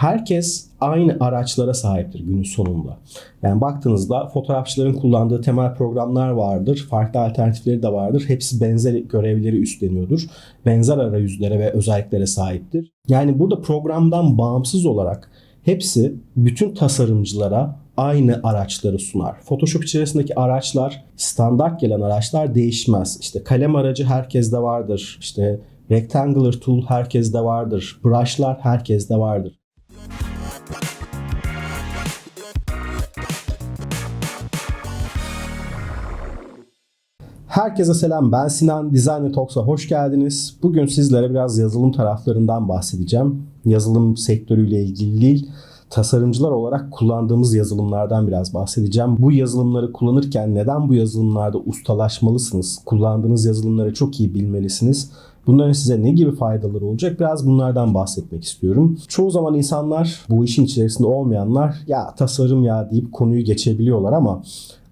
herkes aynı araçlara sahiptir günün sonunda. Yani baktığınızda fotoğrafçıların kullandığı temel programlar vardır. Farklı alternatifleri de vardır. Hepsi benzer görevleri üstleniyordur. Benzer arayüzlere ve özelliklere sahiptir. Yani burada programdan bağımsız olarak hepsi bütün tasarımcılara aynı araçları sunar. Photoshop içerisindeki araçlar standart gelen araçlar değişmez. İşte kalem aracı herkeste vardır. İşte rectangular tool herkeste vardır. Brushlar herkeste vardır. Herkese selam. Ben Sinan. Design Talks'a hoş geldiniz. Bugün sizlere biraz yazılım taraflarından bahsedeceğim. Yazılım sektörüyle ilgili değil, tasarımcılar olarak kullandığımız yazılımlardan biraz bahsedeceğim. Bu yazılımları kullanırken neden bu yazılımlarda ustalaşmalısınız? Kullandığınız yazılımları çok iyi bilmelisiniz. Bunların size ne gibi faydaları olacak? Biraz bunlardan bahsetmek istiyorum. Çoğu zaman insanlar bu işin içerisinde olmayanlar ya tasarım ya deyip konuyu geçebiliyorlar ama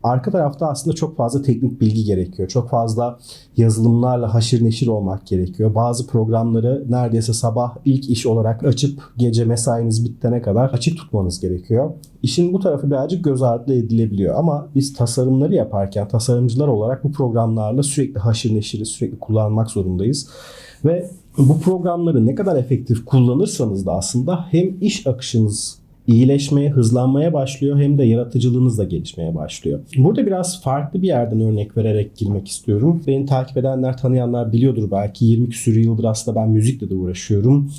arka tarafta aslında çok fazla teknik bilgi gerekiyor. Çok fazla yazılımlarla haşır neşir olmak gerekiyor. Bazı programları neredeyse sabah ilk iş olarak açıp gece mesainiz bitene kadar açık tutmanız gerekiyor. İşin bu tarafı birazcık göz ardı edilebiliyor ama biz tasarımları yaparken tasarımcılar olarak bu programlarla sürekli haşır neşiri sürekli kullanmak zorundayız. Ve bu programları ne kadar efektif kullanırsanız da aslında hem iş akışınız iyileşmeye, hızlanmaya başlıyor hem de yaratıcılığınız da gelişmeye başlıyor. Burada biraz farklı bir yerden örnek vererek girmek istiyorum. Beni takip edenler, tanıyanlar biliyordur belki 20 küsur yıldır aslında ben müzikle de uğraşıyorum.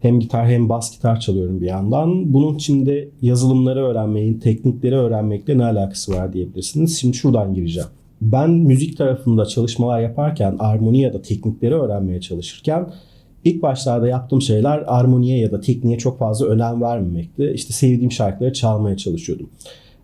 Hem gitar hem bas gitar çalıyorum bir yandan. Bunun içinde yazılımları öğrenmeyin, teknikleri öğrenmekle ne alakası var diyebilirsiniz. Şimdi şuradan gireceğim. Ben müzik tarafında çalışmalar yaparken, armoni ya da teknikleri öğrenmeye çalışırken İlk başlarda yaptığım şeyler armoniye ya da tekniğe çok fazla önem vermemekti. İşte sevdiğim şarkıları çalmaya çalışıyordum.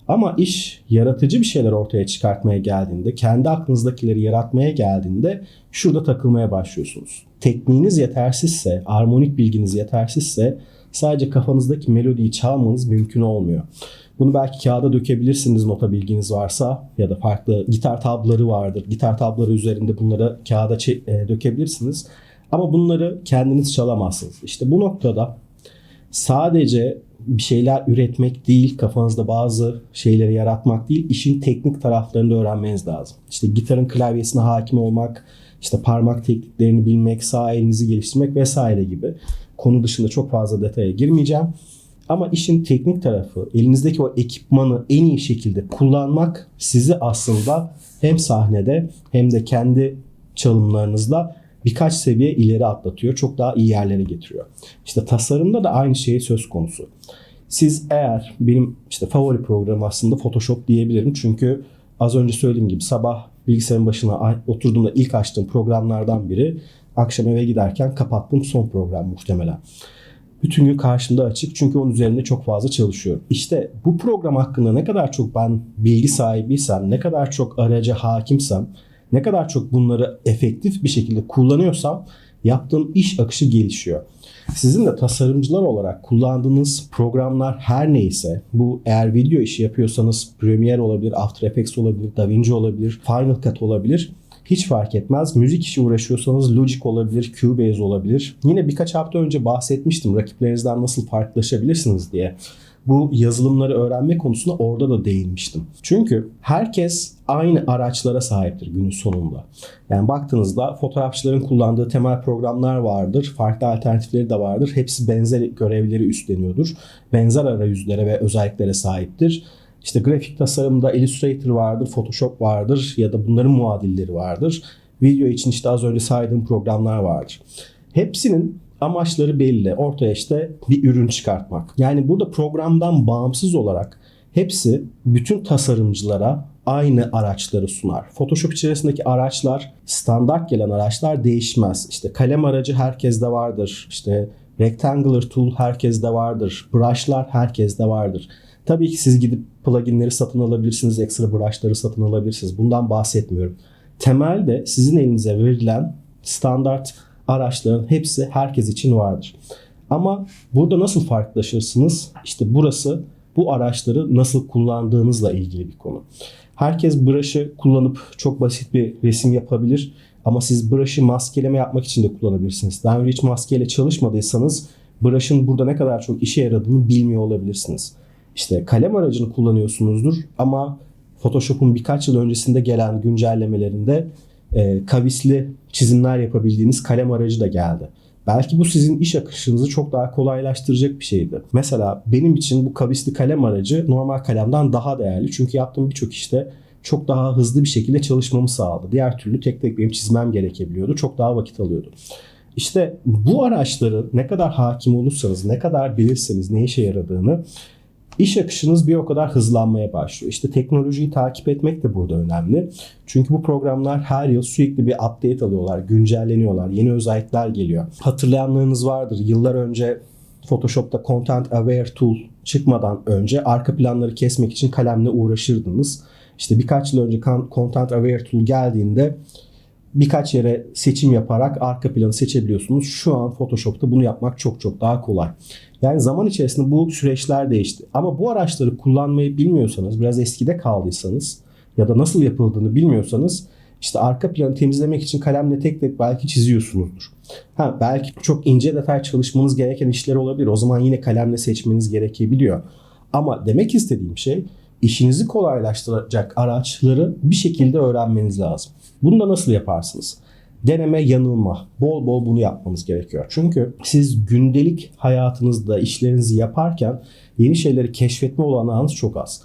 Ama iş yaratıcı bir şeyler ortaya çıkartmaya geldiğinde, kendi aklınızdakileri yaratmaya geldiğinde şurada takılmaya başlıyorsunuz. Tekniğiniz yetersizse, armonik bilginiz yetersizse sadece kafanızdaki melodiyi çalmanız mümkün olmuyor. Bunu belki kağıda dökebilirsiniz nota bilginiz varsa ya da farklı gitar tabları vardır. Gitar tabları üzerinde bunları kağıda e, dökebilirsiniz. Ama bunları kendiniz çalamazsınız. İşte bu noktada sadece bir şeyler üretmek değil, kafanızda bazı şeyleri yaratmak değil, işin teknik taraflarını da öğrenmeniz lazım. İşte gitarın klavyesine hakim olmak, işte parmak tekniklerini bilmek, sağ elinizi geliştirmek vesaire gibi. Konu dışında çok fazla detaya girmeyeceğim. Ama işin teknik tarafı, elinizdeki o ekipmanı en iyi şekilde kullanmak sizi aslında hem sahnede hem de kendi çalımlarınızla birkaç seviye ileri atlatıyor. Çok daha iyi yerlere getiriyor. İşte tasarımda da aynı şey söz konusu. Siz eğer benim işte favori programım aslında Photoshop diyebilirim. Çünkü az önce söylediğim gibi sabah bilgisayarın başına oturduğumda ilk açtığım programlardan biri. Akşam eve giderken kapattığım son program muhtemelen. Bütün gün karşımda açık çünkü onun üzerinde çok fazla çalışıyorum. İşte bu program hakkında ne kadar çok ben bilgi sahibiysem, ne kadar çok araca hakimsem ne kadar çok bunları efektif bir şekilde kullanıyorsam yaptığım iş akışı gelişiyor. Sizin de tasarımcılar olarak kullandığınız programlar her neyse bu eğer video işi yapıyorsanız Premiere olabilir, After Effects olabilir, DaVinci olabilir, Final Cut olabilir. Hiç fark etmez. Müzik işi uğraşıyorsanız Logic olabilir, Cubase olabilir. Yine birkaç hafta önce bahsetmiştim rakiplerinizden nasıl farklılaşabilirsiniz diye bu yazılımları öğrenme konusunda orada da değinmiştim. Çünkü herkes aynı araçlara sahiptir günün sonunda. Yani baktığınızda fotoğrafçıların kullandığı temel programlar vardır. Farklı alternatifleri de vardır. Hepsi benzer görevleri üstleniyordur. Benzer arayüzlere ve özelliklere sahiptir. İşte grafik tasarımda Illustrator vardır, Photoshop vardır ya da bunların muadilleri vardır. Video için işte az önce saydığım programlar vardır. Hepsinin amaçları belli. Ortaya işte bir ürün çıkartmak. Yani burada programdan bağımsız olarak hepsi bütün tasarımcılara aynı araçları sunar. Photoshop içerisindeki araçlar standart gelen araçlar değişmez. İşte kalem aracı herkeste vardır. İşte rectangular tool herkeste vardır. Brushlar herkeste vardır. Tabii ki siz gidip pluginleri satın alabilirsiniz, ekstra brushları satın alabilirsiniz. Bundan bahsetmiyorum. Temelde sizin elinize verilen standart araçların hepsi herkes için vardır. Ama burada nasıl farklılaşırsınız? İşte burası bu araçları nasıl kullandığınızla ilgili bir konu. Herkes brush'ı kullanıp çok basit bir resim yapabilir. Ama siz brush'ı maskeleme yapmak için de kullanabilirsiniz. Daha önce hiç maskeyle çalışmadıysanız brush'ın burada ne kadar çok işe yaradığını bilmiyor olabilirsiniz. İşte kalem aracını kullanıyorsunuzdur ama Photoshop'un birkaç yıl öncesinde gelen güncellemelerinde e, kavisli çizimler yapabildiğiniz kalem aracı da geldi. Belki bu sizin iş akışınızı çok daha kolaylaştıracak bir şeydi. Mesela benim için bu kavisli kalem aracı normal kalemden daha değerli. Çünkü yaptığım birçok işte çok daha hızlı bir şekilde çalışmamı sağladı. Diğer türlü tek tek benim çizmem gerekebiliyordu. Çok daha vakit alıyordu. İşte bu araçları ne kadar hakim olursanız, ne kadar bilirseniz ne işe yaradığını iş akışınız bir o kadar hızlanmaya başlıyor. İşte teknolojiyi takip etmek de burada önemli. Çünkü bu programlar her yıl sürekli bir update alıyorlar, güncelleniyorlar, yeni özellikler geliyor. Hatırlayanlarınız vardır. Yıllar önce Photoshop'ta Content Aware Tool çıkmadan önce arka planları kesmek için kalemle uğraşırdınız. İşte birkaç yıl önce Content Aware Tool geldiğinde birkaç yere seçim yaparak arka planı seçebiliyorsunuz. Şu an Photoshop'ta bunu yapmak çok çok daha kolay. Yani zaman içerisinde bu süreçler değişti. Ama bu araçları kullanmayı bilmiyorsanız, biraz eskide kaldıysanız ya da nasıl yapıldığını bilmiyorsanız işte arka planı temizlemek için kalemle tek tek belki çiziyorsunuzdur. Ha, belki çok ince detay çalışmanız gereken işler olabilir. O zaman yine kalemle seçmeniz gerekebiliyor. Ama demek istediğim şey işinizi kolaylaştıracak araçları bir şekilde öğrenmeniz lazım. Bunu da nasıl yaparsınız? Deneme yanılma. Bol bol bunu yapmanız gerekiyor. Çünkü siz gündelik hayatınızda işlerinizi yaparken yeni şeyleri keşfetme olanağınız çok az.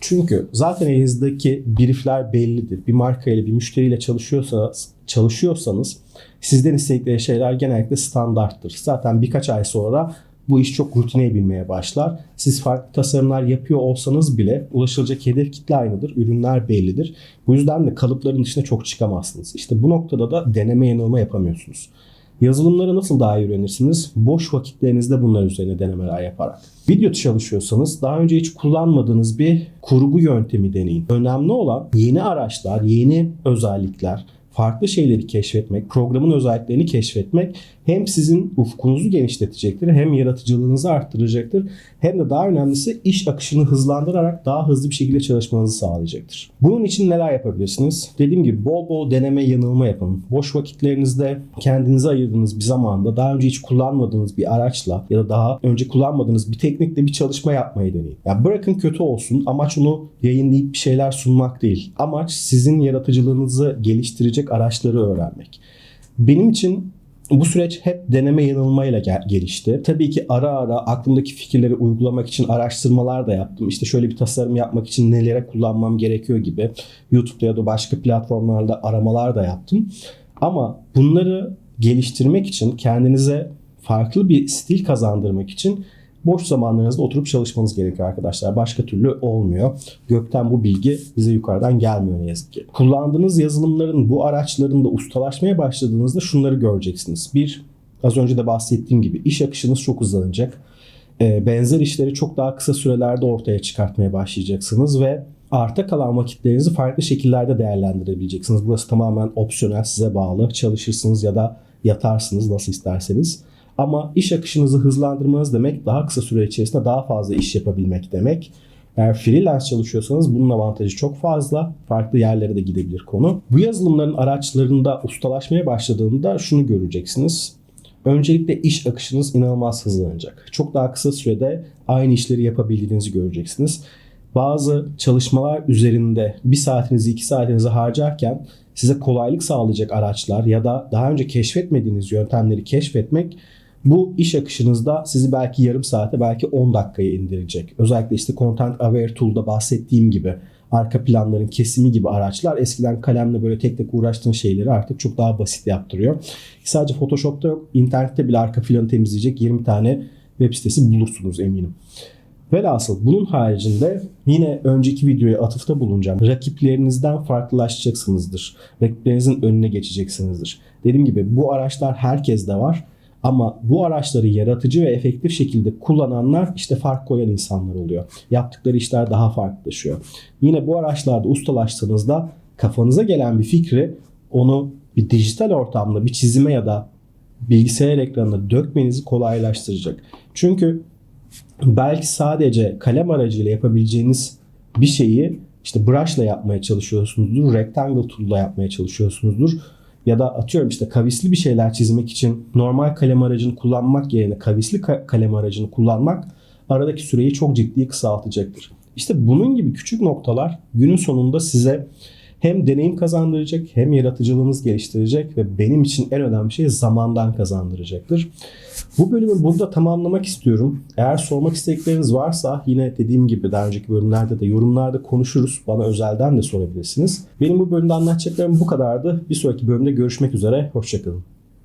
Çünkü zaten elinizdeki briefler bellidir. Bir marka ile bir müşteriyle çalışıyorsanız, çalışıyorsanız sizden istedikleri şeyler genellikle standarttır. Zaten birkaç ay sonra bu iş çok rutine binmeye başlar. Siz farklı tasarımlar yapıyor olsanız bile ulaşılacak hedef kitle aynıdır. Ürünler bellidir. Bu yüzden de kalıpların dışına çok çıkamazsınız. İşte bu noktada da deneme yanılma yapamıyorsunuz. Yazılımları nasıl daha iyi öğrenirsiniz? Boş vakitlerinizde bunlar üzerine denemeler yaparak. Video çalışıyorsanız daha önce hiç kullanmadığınız bir kurgu yöntemi deneyin. Önemli olan yeni araçlar, yeni özellikler, farklı şeyleri keşfetmek, programın özelliklerini keşfetmek hem sizin ufkunuzu genişletecektir, hem yaratıcılığınızı arttıracaktır, hem de daha önemlisi iş akışını hızlandırarak daha hızlı bir şekilde çalışmanızı sağlayacaktır. Bunun için neler yapabilirsiniz? Dediğim gibi bol bol deneme yanılma yapın. Boş vakitlerinizde kendinize ayırdığınız bir zamanda daha önce hiç kullanmadığınız bir araçla ya da daha önce kullanmadığınız bir teknikle bir çalışma yapmayı deneyin. Ya bırakın kötü olsun. Amaç onu yayınlayıp bir şeyler sunmak değil. Amaç sizin yaratıcılığınızı geliştirecek araçları öğrenmek. Benim için bu süreç hep deneme yanılmayla gelişti. Tabii ki ara ara aklımdaki fikirleri uygulamak için araştırmalar da yaptım. İşte şöyle bir tasarım yapmak için nelere kullanmam gerekiyor gibi YouTube'da ya da başka platformlarda aramalar da yaptım. Ama bunları geliştirmek için kendinize farklı bir stil kazandırmak için boş zamanlarınızda oturup çalışmanız gerekiyor arkadaşlar. Başka türlü olmuyor. Gökten bu bilgi bize yukarıdan gelmiyor ne yazık ki. Kullandığınız yazılımların bu araçlarında ustalaşmaya başladığınızda şunları göreceksiniz. Bir, az önce de bahsettiğim gibi iş akışınız çok hızlanacak. Ee, benzer işleri çok daha kısa sürelerde ortaya çıkartmaya başlayacaksınız ve arta kalan vakitlerinizi farklı şekillerde değerlendirebileceksiniz. Burası tamamen opsiyonel size bağlı. Çalışırsınız ya da yatarsınız nasıl isterseniz. Ama iş akışınızı hızlandırmanız demek daha kısa süre içerisinde daha fazla iş yapabilmek demek. Eğer freelance çalışıyorsanız bunun avantajı çok fazla. Farklı yerlere de gidebilir konu. Bu yazılımların araçlarında ustalaşmaya başladığında şunu göreceksiniz. Öncelikle iş akışınız inanılmaz hızlanacak. Çok daha kısa sürede aynı işleri yapabildiğinizi göreceksiniz. Bazı çalışmalar üzerinde bir saatinizi iki saatinizi harcarken size kolaylık sağlayacak araçlar ya da daha önce keşfetmediğiniz yöntemleri keşfetmek bu iş akışınızda sizi belki yarım saate belki 10 dakikaya indirecek. Özellikle işte Content Aware Tool'da bahsettiğim gibi arka planların kesimi gibi araçlar eskiden kalemle böyle tek tek uğraştığın şeyleri artık çok daha basit yaptırıyor. Sadece Photoshop'ta yok. internette bile arka planı temizleyecek 20 tane web sitesi bulursunuz eminim. Velhasıl bunun haricinde yine önceki videoya atıfta bulunacağım. Rakiplerinizden farklılaşacaksınızdır. Rakiplerinizin önüne geçeceksinizdir. Dediğim gibi bu araçlar herkeste var. Ama bu araçları yaratıcı ve efektif şekilde kullananlar işte fark koyan insanlar oluyor. Yaptıkları işler daha farklılaşıyor. Yine bu araçlarda ustalaştığınızda kafanıza gelen bir fikri onu bir dijital ortamda bir çizime ya da bilgisayar ekranına dökmenizi kolaylaştıracak. Çünkü belki sadece kalem aracıyla yapabileceğiniz bir şeyi işte brush'la yapmaya çalışıyorsunuzdur, rectangle tool'la yapmaya çalışıyorsunuzdur ya da atıyorum işte kavisli bir şeyler çizmek için normal kalem aracını kullanmak yerine kavisli ka- kalem aracını kullanmak aradaki süreyi çok ciddi kısaltacaktır. İşte bunun gibi küçük noktalar günün sonunda size hem deneyim kazandıracak hem yaratıcılığınız geliştirecek ve benim için en önemli şey zamandan kazandıracaktır. Bu bölümü burada tamamlamak istiyorum. Eğer sormak istedikleriniz varsa yine dediğim gibi daha önceki bölümlerde de yorumlarda konuşuruz. Bana özelden de sorabilirsiniz. Benim bu bölümde anlatacaklarım bu kadardı. Bir sonraki bölümde görüşmek üzere. Hoşçakalın.